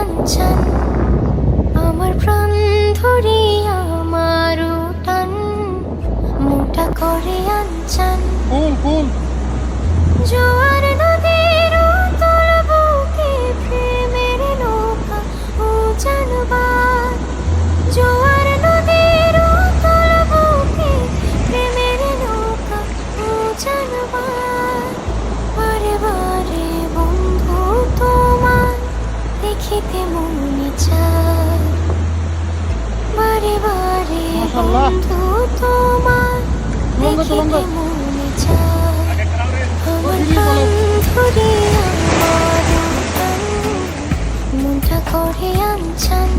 আনচান আমার প্রাণ ধরিয়া আমার টান মোটা করে আনছেন। জোয়ার নদীর তোর বুকে প্রেমের নৌকা ও জোয়ার দেখিতে মনে চায় বারে বারে। বন্ধু তোমার। দেখিতে মনে চায় আমার প্রাণ ধরে আমার মনটা করে আনছান